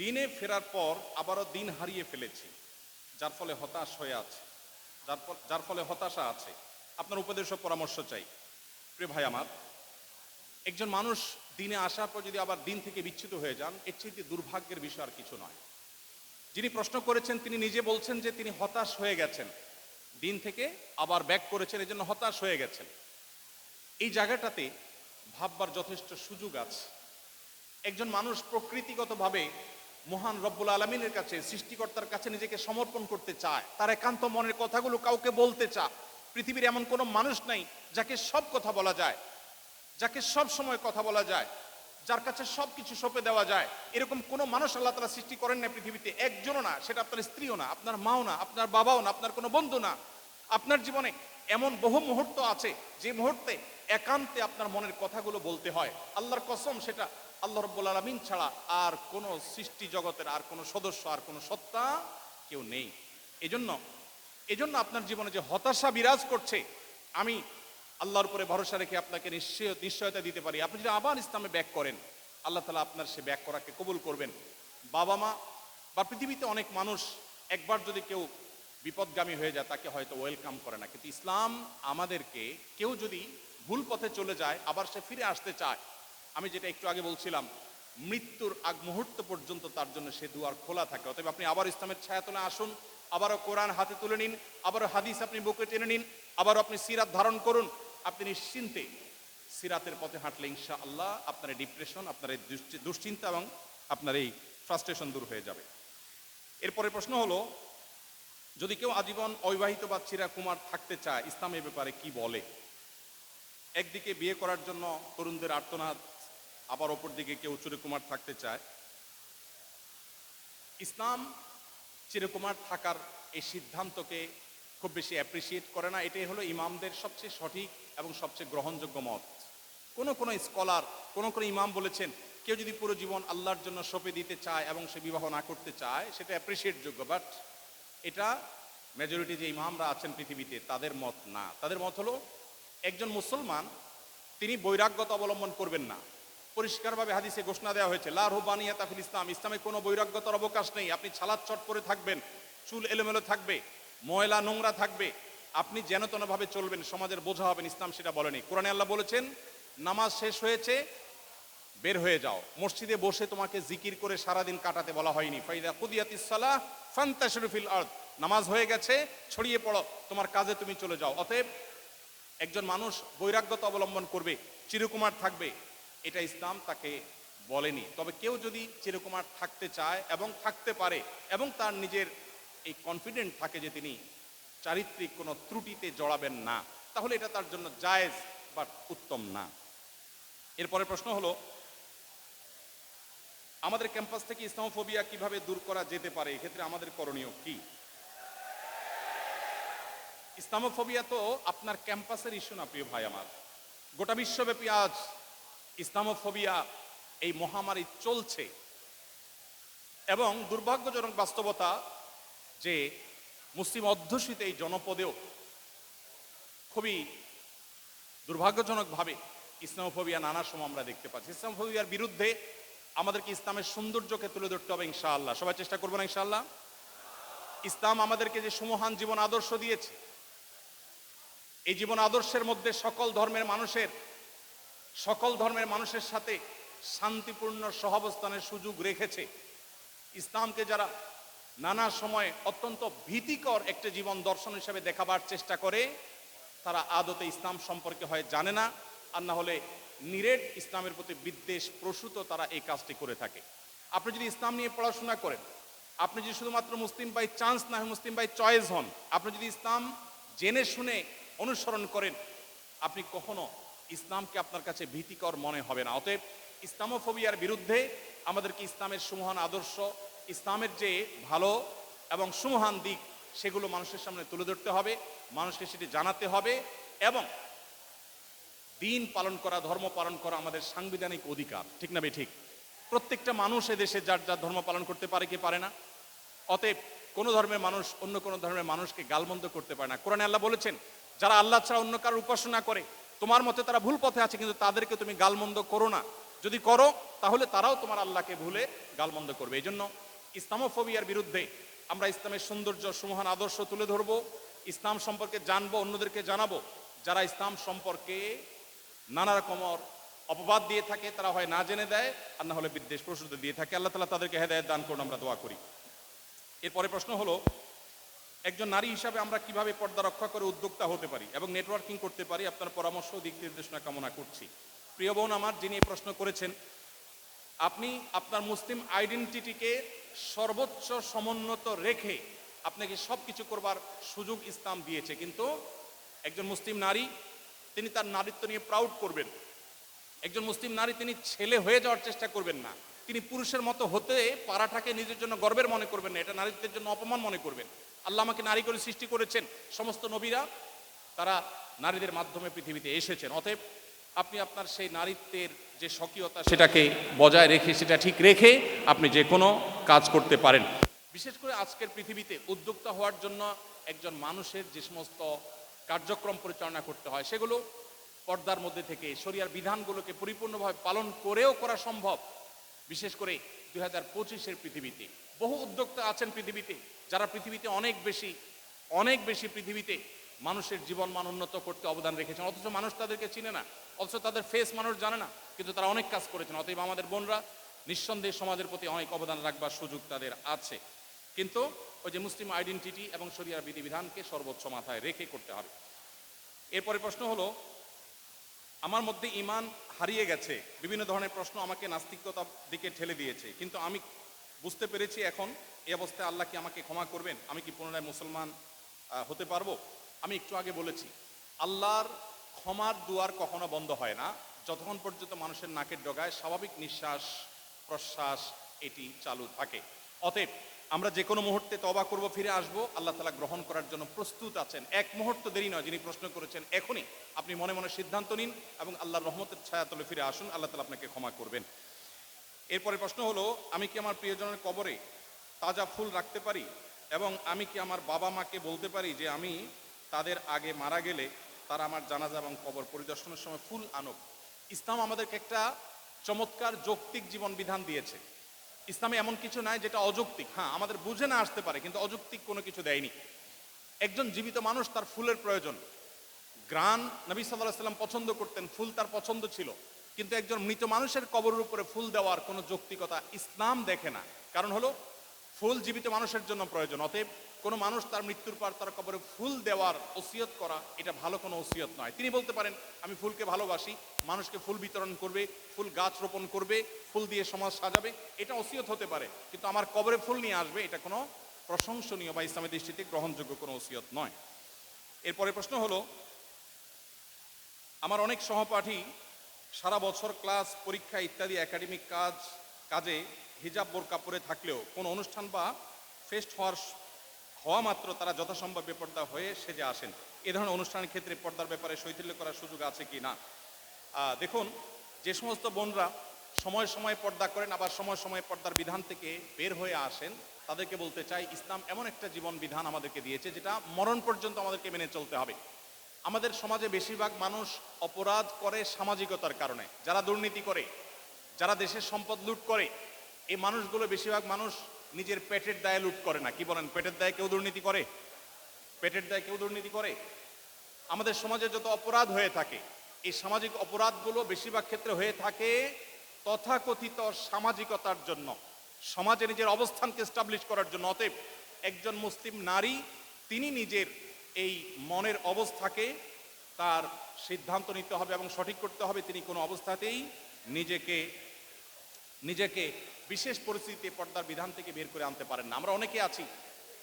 দিনে ফেরার পর আবারও দিন হারিয়ে ফেলেছি, যার ফলে হতাশ হয়ে আছে। যার ফলে হতাশা আছে। আপনার উপদেশ পরামর্শ চাই। প্রিয় ভাই আমার, একজন মানুষ দিনে আসার পর যদি আবার দিন থেকে বিচ্যুত হয়ে যান, এর চেয়ে দুর্ভাগ্যের বিষয় আর কিছু নয়। যিনি প্রশ্ন করেছেন, তিনি নিজে বলছেন যে তিনি হতাশ হয়ে গেছেন। দিন থেকে আবার ব্যাক করেছেন এই জন্য হতাশ হয়ে গেছেন। এই জায়গাটাতে ভাববার যথেষ্ট সুযোগ আছে। একজন মানুষ প্রকৃতিগতভাবে মহান রব্বুল আলমিনের কাছে, সৃষ্টিকর্তার কাছে নিজেকে সমর্পণ করতে চায়। তার একান্ত মনের কথাগুলো কাউকে বলতে চায়। পৃথিবীর এমন কোনো মানুষ নাই যাকে সব কথা বলা যায়, যাকে সব সময় কথা বলা যায়, যার কাছে সব কিছু সঁপে দেওয়া যায়। এরকম কোনো মানুষ আল্লাহ তালা সৃষ্টি করেন না পৃথিবীতে। একজনও না, সেটা আপনার স্ত্রীও না, আপনার মাও না, আপনার বাবাও না, আপনার কোনো বন্ধু না। আপনার জীবনে এমন বহু মুহূর্ত আছে যে মুহূর্তে একান্তে আপনার মনের কথাগুলো বলতে হয়। আল্লাহর কসম, সেটা আল্লাহ রব্বুল আলমিন ছাড়া আর কোনো সৃষ্টি জগতের, আর কোনো সদস্য, আর কোনো সত্তা কেউ নেই। এজন্য এজন্য আপনার জীবনে যে হতাশা বিরাজ করছে, আমি আল্লাহর উপরে ভরসা রেখে আপনাকে নিশ্চয়, নিশ্চয়তা দিতে পারি। আপনি যদি আবার ইসলামে ব্যাক করেন, আল্লাহ তালা আপনার সে ব্যাক করাকে কবুল করবেন। বাবা মা বা পৃথিবীতে অনেক মানুষ একবার যদি কেউ বিপদগামী হয়ে যায়, তাকে হয়তো ওয়েলকাম করে না। কিন্তু ইসলাম আমাদেরকে কেউ যদি ভুল পথে চলে যায়, আবার সে ফিরে আসতে চায় আমি যেটা একটু আগে বলছিলাম, মৃত্যুর আগ মুহূর্ত পর্যন্ত তার জন্য সে দুয়ার খোলা থাকে। অতএব আপনি আবার ইসলামের ছায়াতলে আসুন, আবারও কোরআন হাতে তুলে নিন, আবারও হাদিস আপনি বুকে টেনে নিন, আবারও আপনি সিরাত ধারণ করুন। আপনি নিশ্চিন্তে সিরাতের পথে হাঁটলে ইনশা আল্লাহ আপনার এই ডিপ্রেশন আপনার এই দুশ্চিন্তা এবং আপনার এই ফ্রাস্ট্রেশন দূর হয়ে যাবে। এরপরে প্রশ্ন হলো, যদি কেউ আজীবন অবিবাহিত বা চিরা কুমার থাকতে চায়, ইসলাম এ ব্যাপারে কি বলে? একদিকে বিয়ে করার জন্য তরুণদের আর্তনাদ আবার অপর দিকে কেউ চিরকুমার থাকতে চায়। ইসলাম চিরকুমার থাকার এই সিদ্ধান্তকে খুব বেশি অ্যাপ্রিসিয়েট করে না। এটাই হলো ইমামদের সবচেয়ে সঠিক এবং সবচেয়ে গ্রহণযোগ্য মত। কোনো কোনো স্কলার কোনো কোনো ইমাম বলেছেন, কেউ যদি পুরো জীবন আল্লাহর জন্য সঁপে দিতে চায় এবং সে বিবাহ না করতে চায়, সেটা অ্যাপ্রিসিয়েট যোগ্য বাট এটা মেজরিটি যে ইমামরা আছেন পৃথিবীতে, তাদের মত না। তাদের মত হলো, একজন মুসলমান, তিনি বৈরাগ্যতা অবলম্বন করবেন না। পরিষ্কারভাবে হাদিসে ঘোষণা দেওয়া হয়েছে, লা রুবানিয়া তাফিল ইসলাম, ইসলামে কোনো বৈরাগ্যতার অবকাশ নেই, আপনি ছালাত চট করে থাকবেন, চুল এলোমেলো থাকবে, ময়লা নোংরা থাকবে, আপনি যেন তেনভাবে চলবেন, সমাজের বোঝা হবেন ইসলাম সেটা বলেনি। কোরআনে আল্লাহ বলেছেন, নামাজ শেষ হয়েছে, বের হয়ে যাও। মসজিদে বসে তোমাকে জিকির করে সারাদিন কাটাতে বলা হয়নি। ফাইদা কুদিয়াতিস সালাহ ফান্তাশরুফিল আর্দ। নামাজ হয়ে গেছে, ছড়িয়ে পড়ো, তোমার কাজে তুমি চলে যাও। অতএব একজন মানুষ বৈরাগ্যতা অবলম্বন করবে, চিরকুমার থাকবে এটা ইসলাম তাকে বলেনি। তবে কেউ যদি সেরকম আর থাকতে চায় এবং থাকতে পারে এবং তার নিজের এই কনফিডেন্ট থাকে যে তিনি চারিত্রিক কোনো ত্রুটিতে জড়াবেন না, তাহলে এটা তার জন্য জায়েজ বা উত্তম না। এরপরে প্রশ্ন হলো, আমাদের ক্যাম্পাস থেকে ইসলামোফোবিয়া কীভাবে দূর করা যেতে পারে? এক্ষেত্রে আমাদের করণীয় কি? ইসলামোফোবিয়া তো আপনার ক্যাম্পাসের ইস্যু না, প্রিয় ভাই আমার। গোটা বিশ্বব্যাপী আজ ইসলামোফোবিয়া এই মহামারী চলছে। এবং দুর্ভাগ্যজনক বাস্তবতা যে মুসলিম অধ্যুষিত এই জনপদেও খুবই দুর্ভাগ্যজনকভাবে ইসলামোফোবিয়া নানা সময় আমরা দেখতে পাচ্ছি। ইসলামোফোবিয়ার বিরুদ্ধে আমাদেরকে ইসলামের সৌন্দর্যকে তুলে ধরতে হবে ইনশাআল্লাহ। সবাই চেষ্টা করব না ইনশাআল্লাহ? ইসলাম আমাদেরকে যে সুমহান জীবন আদর্শ দিয়েছে, এই জীবন আদর্শের মধ্যে সকল ধর্মের মানুষের সকল ধর্মের মানুষের সাথে শান্তিপূর্ণ সহাবস্থানের সুযোগ রেখেছে। ইসলামকে যারা নানা সময় অত্যন্ত ভীতিকর একটা জীবন দর্শন হিসেবে দেখাবার চেষ্টা করে, তারা আদতে ইসলাম সম্পর্কে হয় জানে না, আর না হলে নিরেট ইসলামের প্রতি বিদ্বেষ প্রসূত তারা এই কাজটি করে থাকে। আপনি যদি ইসলাম নিয়ে পড়াশোনা করেন, আপনি যদি শুধুমাত্র মুসলিম বাই চান্স না হয় মুসলিম বাই চয়েস হন, আপনি যদি ইসলাম জেনে শুনে অনুসরণ করেন, আপনি কখনো ইসলামকে আপনার কাছে ভীতিকর মনে হবে না। অতএব ইসলামোফোবিয়ার বিরুদ্ধে আমাদেরকে ইসলামের সুমহান আদর্শ, ইসলামের যে ভালো এবং সুমহান দিক, সেগুলো মানুষের সামনে তুলে ধরতে হবে, মানুষকে সেটি জানাতে হবে এবং দিন পালন করা, ধর্ম পালন করা আমাদের সাংবিধানিক অধিকার। ঠিক না ঠিক? প্রত্যেকটা মানুষ দেশে যার যার ধর্ম পালন করতে পারে কি পারে না? অতএব কোন ধর্মের মানুষ অন্য কোন ধর্মের মানুষকে গালমন্দ করতে পারে না। কোরআনে আল্লাহ বলেছেন, যারা আল্লাহ ছাড়া অন্য কারোর উপাসনা করে তোমার মতে তারা ভুল পথে আছে, কিন্তু তাদেরকে তুমি গালমন্দ করো না। যদি করো, তাহলে তারাও তোমার আল্লাহকে ভুলে গালমন্দ করবে। এই জন্য ইসলামোফোবিয়ার বিরুদ্ধে আমরা ইসলামের সৌন্দর্য সুমহান আদর্শ তুলে ধরবো, ইসলাম সম্পর্কে জানব, অন্যদেরকে জানাব। যারা ইসলাম সম্পর্কে নানা রকমর অপবাদ দিয়ে থাকে, তারা হয় না জেনে দেয়, আর না হলে বিদ্বেষ প্রসূত দিয়ে থাকে। আল্লাহ তালা তাদেরকে হেদায়ত দান করুন, আমরা দোয়া করি। এরপরে প্রশ্ন হলো একজন নারী হিসাবে আমরা কীভাবে পর্দা রক্ষা করে উদ্যোক্তা হতে পারি এবং নেটওয়ার্কিং করতে পারি, আপনার পরামর্শ দিক নির্দেশনা কামনা করছি। প্রিয় বোন আমার, যিনি প্রশ্ন করেছেন, আপনি আপনার মুসলিম আইডেন্টিটিকে সর্বোচ্চ সমুন্নত রেখে আপনাকে সব কিছু করবার সুযোগ ইসলাম দিয়েছে। কিন্তু একজন মুসলিম নারী, তিনি তার নারীত্ব নিয়ে প্রাউড করবেন। একজন মুসলিম নারী, তিনি ছেলে হয়ে যাওয়ার চেষ্টা করবেন না। তিনি পুরুষের মতো হতে পারাটাকে নিজের জন্য গর্বের মনে করবেন না। এটা নারীত্বের জন্য অপমান মনে করবেন। আল্লাহ আমাকে নারী করে সৃষ্টি করেছেন। সমস্ত নবীরা, তারা নারীদের মাধ্যমে পৃথিবীতে এসেছেন। অতএব আপনি আপনার সেই নারীত্বের যে স্বকীয়তা, সেটাকে বজায় রেখে, সেটা ঠিক রেখে আপনি যে কোনো কাজ করতে পারেন। বিশেষ করে আজকের পৃথিবীতে উদ্যোক্তা হওয়ার জন্য একজন মানুষের যে সমস্ত কার্যক্রম পরিচালনা করতে হয়, সেগুলো পর্দার মধ্যে থেকে, শরিয়ার বিধানগুলোকে পরিপূর্ণভাবে পালন করেও করা সম্ভব। বিশেষ করে দুই হাজার পঁচিশের পৃথিবীতে। বহু উদ্যোক্তা আছেন পৃথিবীতে। যারা পৃথিবীতে অনেক বেশি অনেক বেশি পৃথিবীতে মানুষের জীবন মান উন্নত করতে অবদান রেখেছেন, অথচ মানুষ তাদেরকে চিনে না, অথচ তাদের ফেস মানুষ জানে না, কিন্তু তারা অনেক কাজ করেছেন, অতএব আমাদের বোনরা নিঃসন্দেহে সমাজের প্রতি অনেক অবদান রাখবার সুযোগ তাদের আছে। কিন্তু ওই যে মুসলিম আইডেন্টিটি এবং শরিয়ার বিধিবিধানকে সর্বোচ্চ মাথায় রেখে করতে হবে। এরপরে প্রশ্ন হলো, আমার মধ্যে ইমান হারিয়ে গেছে, বিভিন্ন ধরনের প্রশ্ন আমাকে নাস্তিকতার দিকে ঠেলে দিয়েছে, কিন্তু আমি বুঝতে পেরেছি এখন এই অবস্থায় আল্লাহ কি আমাকে ক্ষমা করবেন? আমি কি পুনরায় মুসলমান হতে পারব? আমি একটু আগে বলেছি, আল্লাহর ক্ষমার দুয়ার কখনো বন্ধ হয় না। যতক্ষণ পর্যন্ত মানুষের নাকের ডগায় স্বাভাবিক নিঃশ্বাস, প্রশ্বাস এটি চালু থাকে। অতএব আমরা যে কোনো মুহূর্তে তবা করব, ফিরে আসব। আল্লাহ তালা গ্রহণ করার জন্য প্রস্তুত আছেন। এক মুহূর্ত দেরি নয়, যিনি প্রশ্ন করেছেন, এখনই আপনি মনে মনে সিদ্ধান্ত নিন এবং আল্লাহর রহমতের ছায়াতলে ফিরে আসুন। আল্লাহ তালা আপনাকে ক্ষমা করবেন। এরপরে প্রশ্ন হলো, আমি কি আমার প্রিয়জনের কবরে তাজা ফুল রাখতে পারি? এবং আমি কি আমার বাবা মাকে বলতে পারি যে আমি তাদের আগে মারা গেলে তারা আমার জানাজা এবং কবর পরিদর্শনের সময় ফুল আনুক? ইসলাম আমাদেরকে একটা চমৎকার যৌক্তিক জীবন বিধান দিয়েছে। ইসলামে এমন কিছু নাই যেটা অযৌক্তিক। হ্যাঁ আমাদের বুঝে না আসতে পারে, কিন্তু অযৌক্তিক কোনো কিছু দেয়নি। একজন জীবিত মানুষ তার ফুলের প্রয়োজন। গ্রান নবী সাল্লাহ সাল্লাম পছন্দ করতেন, ফুল তার পছন্দ ছিল। কিন্তু একজন মৃত মানুষের কবরের উপরে ফুল দেওয়ার কোনো যৌক্তিকতা ইসলাম দেখে না। কারণ হলো, ফুল জীবিত মানুষের জন্য প্রয়োজন। অতএব কোনো মানুষ তার মৃত্যুর পর তার কবরে ফুল দেওয়ার ওসিয়ত করা, এটা ভালো কোনো ওসিয়ত নয়। তিনি বলতে পারেন, আমি ফুলকে ভালোবাসি, মানুষকে ফুল বিতরণ করবে, ফুল গাছ রোপণ করবে, ফুল দিয়ে সমাজ সাজাবে, এটা ওসিয়ত হতে পারে। কিন্তু আমার কবরে ফুল নিয়ে আসবে, এটা কোনো প্রশংসনীয় বা ইসলামের দৃষ্টিতে গ্রহণযোগ্য কোনো ওসিয়ত নয়। এরপরে প্রশ্ন হলো, আমার অনেক সহপাঠী সারা বছর ক্লাস, পরীক্ষা ইত্যাদি একাডেমিক কাজ, কাজে হিজাব বোরকা পরে থাকলেও কোনো অনুষ্ঠান বা ফেস্ট হওয়ার হওয়া মাত্র তারা যথাসম্ভব বেপর্দা হয়ে সেজে আসেন। এ ধরনের অনুষ্ঠানের ক্ষেত্রে পর্দার ব্যাপারে শৈথিল্য করার সুযোগ আছে কি না? দেখুন, যে সমস্ত বোনরা সময় সময় পর্দা করেন, আবার সময় সময় পর্দার বিধান থেকে বের হয়ে আসেন, তাদেরকে বলতে চাই, ইসলাম এমন একটা জীবন বিধান আমাদেরকে দিয়েছে, যেটা মরণ পর্যন্ত আমাদেরকে মেনে চলতে হবে। আমাদের সমাজে বেশিরভাগ মানুষ অপরাধ করে সামাজিকতার কারণে, যারা দুর্নীতি করে, যারা দেশের সম্পদ লুট করে। এই মানুষগুলো বেশিরভাগ মানুষ নিজের পেটের দায়ে লুট করে না। কি বলেন, পেটের দায়ে কেউ দুর্নীতি করে? পেটের দায়ে কেউ দুর্নীতি করে? আমাদের সমাজে যত অপরাধ হয়ে থাকে, এই সামাজিক অপরাধগুলো বেশিরভাগ ক্ষেত্রে হয়ে থাকে তথাকথিত সামাজিকতার জন্য। সমাজে নিজের অবস্থানকে স্টাবলিশ করার জন্য। অতএব একজন মুসলিম নারী, তিনি নিজের এই মনের অবস্থাকে তার সিদ্ধান্ত নিতে হবে এবং সঠিক করতে হবে। তিনি কোনো অবস্থাতেই নিজেকে নিজেকে বিশেষ পরিস্থিতিতে পর্দার বিধান থেকে বের করে আনতে পারেন না। আমরা অনেকে আছি,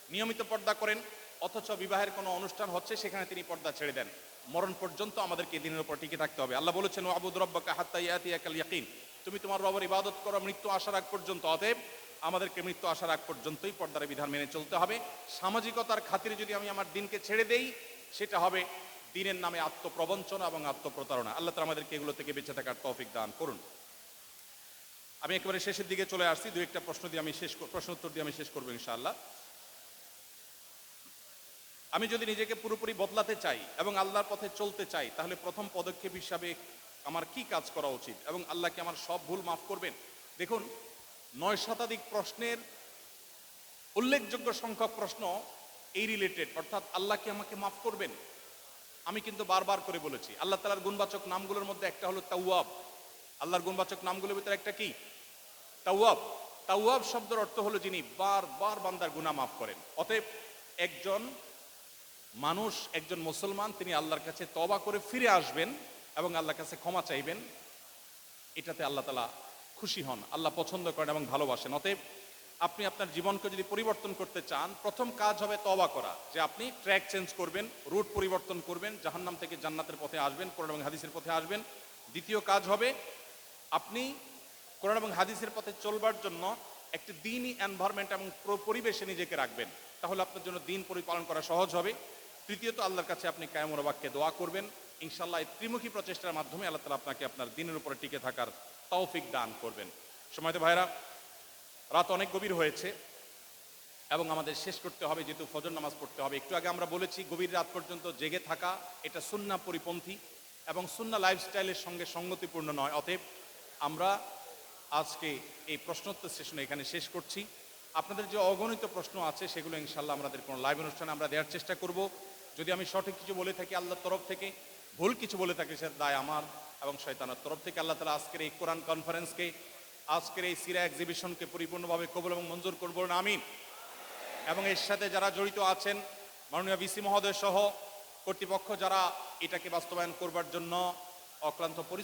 নিয়মিত পর্দা করেন, অথচ বিবাহের কোনো অনুষ্ঠান হচ্ছে, সেখানে তিনি পর্দা ছেড়ে দেন। মরণ পর্যন্ত আমাদেরকে দিনের উপর টিকে থাকতে হবে। আল্লাহ বলেছেন আবুদ রব্বাকা হাত্তা ইয়াতিয়াকাল ইয়াকিন। তুমি তোমার রবের ইবাদত করো, মৃত্যু আসার আগ পর্যন্ত। অতএব আমাদেরকে মৃত্যু আসার আগ পর্যন্তই পর্দার বিধান মেনে চলতে হবে। সামাজিকতার খাতিরে যদি আমি আমার দিনকে ছেড়ে দেই, সেটা হবে দিনের নামে আত্মপ্রবঞ্চনা এবং আত্মপ্রতারণা। আল্লাহ তালা আমাদেরকে এগুলো থেকে বেঁচে থাকার তৌফিক দান করুন। আমি একেবারে শেষের দিকে চলে আসছি। দু একটা প্রশ্ন দিয়ে আমি শেষ প্রশ্ন উত্তর দিয়ে আমি শেষ করব ইনশাআল্লাহ। আমি যদি নিজেকে পুরোপুরি বদলাতে চাই এবং আল্লাহর পথে চলতে চাই, তাহলে প্রথম পদক্ষেপ হিসাবে আমার কি কাজ করা উচিত এবং আল্লাহকে আমার সব ভুল মাফ করবেন? দেখুন নয় শতাধিক প্রশ্নের উল্লেখযোগ্য সংখ্যক প্রশ্ন এই রিলেটেড অর্থাৎ আল্লাহ কি আমাকে মাফ করবেন? আমি কিন্তু বারবার করে বলেছি, আল্লাহ তালার গুণবাচক নামগুলোর মধ্যে একটা হলো তাওয়াব। আল্লাহর গুণবাচক নামগুলোর ভিতরে একটা কি? তাওয়াব। তাওয়াব শব্দের অর্থ হলো যিনি বারবার বান্দার গুনাহ মাফ করেন। অতএব একজন মানুষ, একজন মুসলমান, তিনি আল্লাহর কাছে তবা করে ফিরে আসবেন এবং আল্লাহর কাছে ক্ষমা চাইবেন। এটাতে আল্লাহ তালা খুশি হন, আল্লাহ পছন্দ করেন এবং ভালোবাসেন। অতএব আপনি আপনার জীবনকে যদি পরিবর্তন করতে চান, প্রথম কাজ হবে তবা করা। যে আপনি ট্র্যাক চেঞ্জ করবেন, রুট পরিবর্তন করবেন, জাহান্নাম থেকে জান্নাতের পথে আসবেন, কোরআন এবং হাদিসের পথে আসবেন। দ্বিতীয় কাজ হবে, আপনি কোরআন এবং হাদিসের পথে চলবার জন্য একটি দিনই এনভায়রনমেন্ট এবং প্র- পরিবেশে নিজেকে রাখবেন। তাহলে আপনার জন্য দিন পরিপালন করা সহজ হবে। তৃতীয়ত, আল্লাহর কাছে আপনি কায়মর বাক্যে দোয়া করবেন। ইনশাল্লাহ এই ত্রিমুখী প্রচেষ্টার মাধ্যমে আল্লাহ তালা আপনাকে আপনার দিনের উপরে টিকে থাকার তৌফিক দান করবেন। সময়ত ভাইরা রাত অনেক গভীর হয়েছে এবং আমাদের শেষ করতে হবে, যেহেতু ফজর নামাজ পড়তে হবে। একটু আগে আমরা বলেছি, গভীর রাত পর্যন্ত জেগে থাকা এটা সুন্না পরিপন্থী এবং সুন্না লাইফস্টাইলের সঙ্গে সঙ্গতিপূর্ণ নয়। অতএব আমরা আজকে এই প্রশ্নোত্তর সেশন এখানে শেষ করছি। আপনাদের যে অগণিত প্রশ্ন আছে, সেগুলো ইনশাল্লাহ আমাদের কোনো লাইভ অনুষ্ঠানে আমরা দেওয়ার চেষ্টা করব। যদি আমি সঠিক কিছু বলে থাকি আল্লাহর তরফ থেকে, ভুল কিছু বলে থাকি সে দায় আমার। এবং শয়তানের তরফ থেকে আল্লাহ তালা আজকের এই কোরআন কনফারেন্সকে আজকের এই সিরা এক্সিবিশনকে পরিপূর্ণভাবে কবল এবং মঞ্জুর করব না আমিন। এবং এর সাথে যারা জড়িত আছেন, মাননীয় বিসি মহোদয় সহ কর্তৃপক্ষ যারা এটাকে বাস্তবায়ন করবার জন্য অক্লান্ত পরিশ্রম